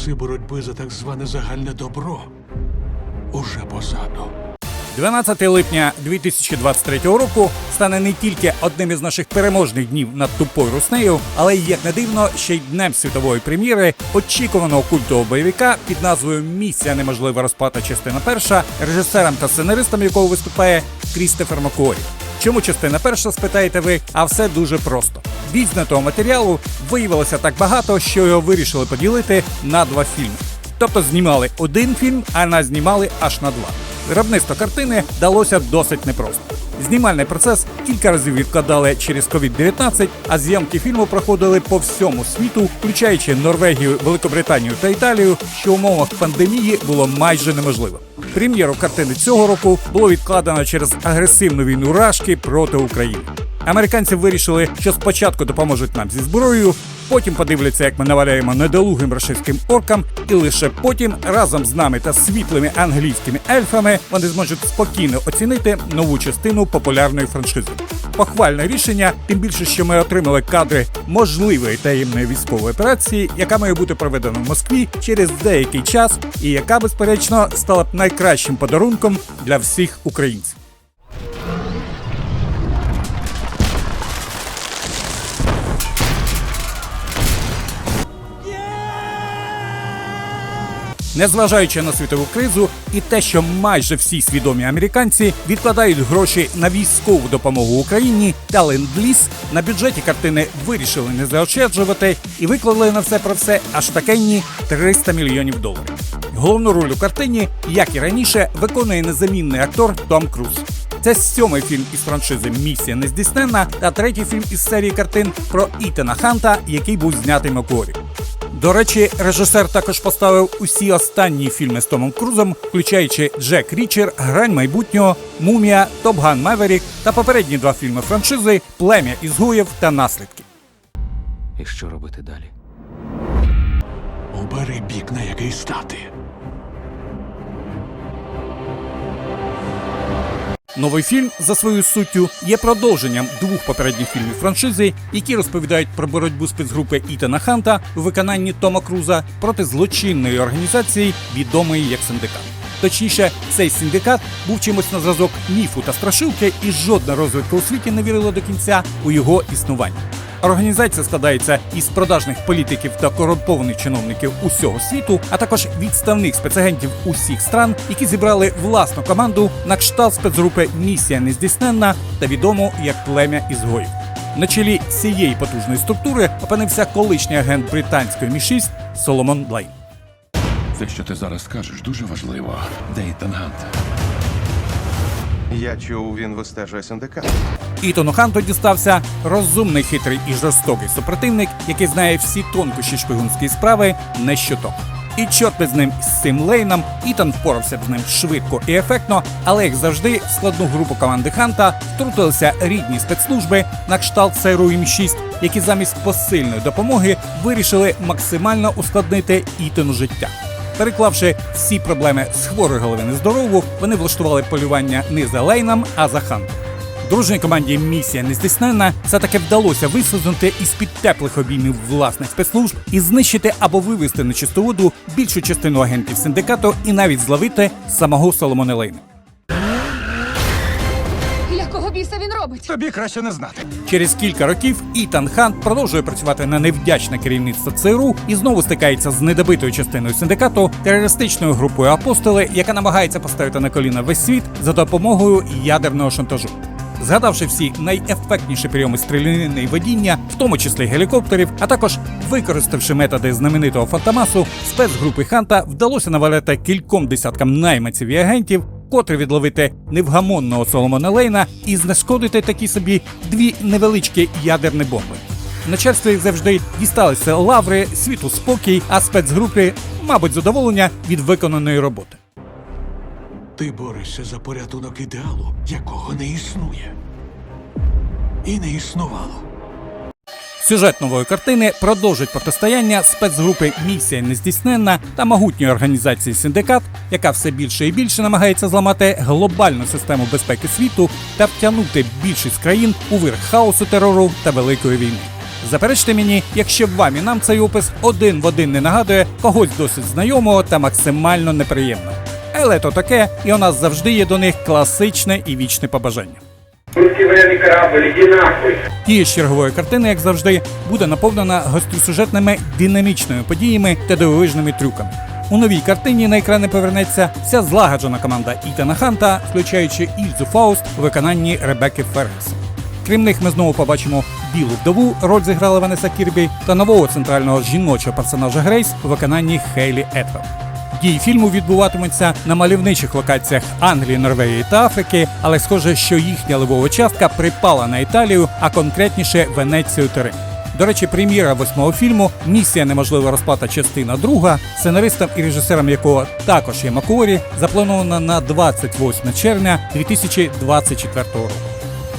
Часи боротьби за так зване загальне добро уже позаду. 12 липня 2023 року стане не тільки одним із наших переможних днів над тупою руснею, але й як не дивно, ще й днем світової прем'єри очікуваного культового бойовика під назвою Місія неможлива розплата частина перша, режисером та сценаристом якого виступає Крістофер Макуорі. Чому частина перша, спитаєте ви? А все дуже просто. Візнятого матеріалу виявилося так багато, що його вирішили поділити на два фільми. Тобто знімали один фільм, а нас знімали аж на два. Виробництво картини далося досить непросто. Знімальний процес кілька разів відкладали через COVID-19, а зйомки фільму проходили по всьому світу, включаючи Норвегію, Великобританію та Італію, що в умовах пандемії було майже неможливо. Прем'єру картини цього року було відкладено через агресивну війну Рашки проти України. Американці вирішили, що спочатку допоможуть нам зі зброєю, потім подивляться, як ми наваляємо недолугим рашистським оркам, і лише потім разом з нами та світлими англійськими ельфами вони зможуть спокійно оцінити нову частину популярної франшизи. Похвальне рішення, тим більше, що ми отримали кадри можливої таємної військової операції, яка має бути проведена в Москві через деякий час, і яка, безперечно, стала б найкращим подарунком для всіх українців. Незважаючи на світову кризу і те, що майже всі свідомі американці відкладають гроші на військову допомогу Україні та ленд-ліз, на бюджеті картини вирішили не заощаджувати і виклали на все про все аж такенні 300 мільйонів доларів. Головну роль у картині, як і раніше, виконує незамінний актор Том Круз. Це сьомий фільм із франшизи Місія нездійсненна та третій фільм із серії картин про Ітана Ханта, який був знятий Макуорі. До речі, режисер також поставив усі останні фільми з Томом Крузом, включаючи Джек Річер, Грань майбутнього, Мумія, Топган Меверік та попередні два фільми франшизи Плем'я ізгуїв та наслідки. І що робити далі? Обери бік, на який стати. Новий фільм за своєю суттю є продовженням двох попередніх фільмів франшизи, які розповідають про боротьбу спецгрупи Ітана Ханта у виконанні Тома Круза проти злочинної організації, відомої як синдикат. Точніше, цей синдикат був чимось на зразок міфу та страшилки, і жодна розвідка у світі не вірила до кінця у його існування. Організація складається із продажних політиків та корумпованих чиновників усього світу, а також відставних спецагентів усіх стран, які зібрали власну команду на кшталт спецгрупи Місія нездійсненна та відому як плем'я ізгоїв. На чолі цієї потужної структури опинився колишній агент британської Мі 6 Соломон Блейн. Те, що ти зараз скажеш, дуже важливо. Дейтан Гант. Я чув, він вистежує синдикат. Ітону Ханту дістався розумний, хитрий і жорстокий супротивник, який знає всі тонкощі шпигунської справи не щоток. І чорт би з ним з цим лейном, Ітан впорався б з ним швидко і ефектно, але як завжди, в складну групу команди Ханта втрутилися рідні спецслужби на кшталт СРУ М6, які замість посильної допомоги вирішили максимально ускладнити Ітану життя. Переклавши всі проблеми з хворої голови на здорову, вони влаштували полювання не за Лейном, а за Хантом. Дружній команді Місія нездійсненна все таки вдалося висунути із під теплих обіймів власних спецслужб і знищити або вивести на чисту воду більшу частину агентів синдикату і навіть зловити самого Соломона Лейна. Робить? Тобі краще не знати. Через кілька років Ітан Хант продовжує працювати на невдячне керівництво ЦРУ і знову стикається з недобитою частиною синдикату терористичною групою апостоли, яка намагається поставити на коліна весь світ за допомогою ядерного шантажу. Згадавши всі найефектніші прийоми стрілянини і водіння, в тому числі гелікоптерів, а також використавши методи знаменитого фантомасу, спецгрупи Ханта вдалося наваляти кільком десяткам найманців і агентів, котрі відловити невгамонного Соломона Лейна і знешкодити такі собі дві невеличкі ядерні бомби. Начальство як завжди дісталися лаври, світу спокій, а спецгрупи, мабуть, задоволення від виконаної роботи. Ти борешся за порятунок ідеалу, якого не існує. І не існувало. Сюжет нової картини продовжить протистояння спецгрупи Місія нездійсненна та могутньої організації Синдикат, яка все більше і більше намагається зламати глобальну систему безпеки світу та втягнути більшість країн у вир хаосу терору та великої війни. Заперечте мені, якщо вам і нам цей опис один в один не нагадує когось досить знайомого та максимально неприємного. Але то таке, і у нас завжди є до них класичне і вічне побажання. Военный корабль, иди нахуй! Ж чергової картини, як завжди, буде наповнена гостросюжетними динамічними подіями та дивовижними трюками. У новій картині на екрани повернеться вся злагоджена команда Ітана Ханта, включаючи Ільзу Фауст у виконанні Ребекки Фергюсон. Крім них, ми знову побачимо білу вдову, роль зіграла Ванеса Кірбі, та нового центрального жіночого персонажа Грейс у виконанні Хейлі Етвелл. Дії фільму відбуватимуться на мальовничих локаціях Англії, Норвегії та Африки, але схоже, що їхня ливова частка припала на Італію, а конкретніше Венецію та Рим. До речі, прем'єра восьмого фільму Місія неможлива розплата частина друга, сценаристом і режисером якого також є Макуорі, запланована на 28 червня 2024 року.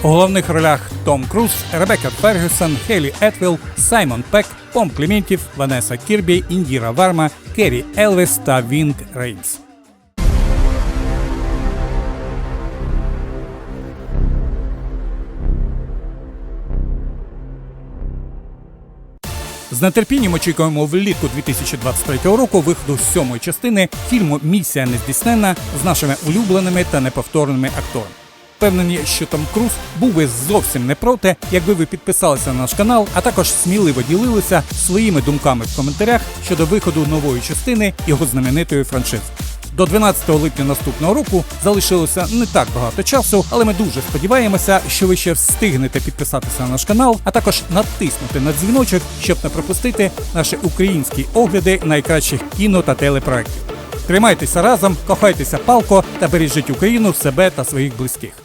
У головних ролях Том Круз, Ребекка Фергюсон, Хейлі Етвілл, Саймон Пек, Пом Кліментів, Ванеса Кірбі, Індіра Варма, Керрі Елвіс та Вінг Рейнс. З нетерпінням очікуємо влітку 2023 року виходу сьомої частини фільму Місія нездійсненна з нашими улюбленими та неповторними акторами. Впевнені, що Том Круз був би зовсім не проти, якби ви підписалися на наш канал, а також сміливо ділилися своїми думками в коментарях щодо виходу нової частини його знаменитої франшизи. До 12 липня наступного року залишилося не так багато часу, але ми дуже сподіваємося, що ви ще встигнете підписатися на наш канал, а також натиснути на дзвіночок, щоб не пропустити наші українські огляди найкращих кіно та телепроектів. Тримайтеся разом, кохайтеся палко та бережіть Україну, себе та своїх близьких.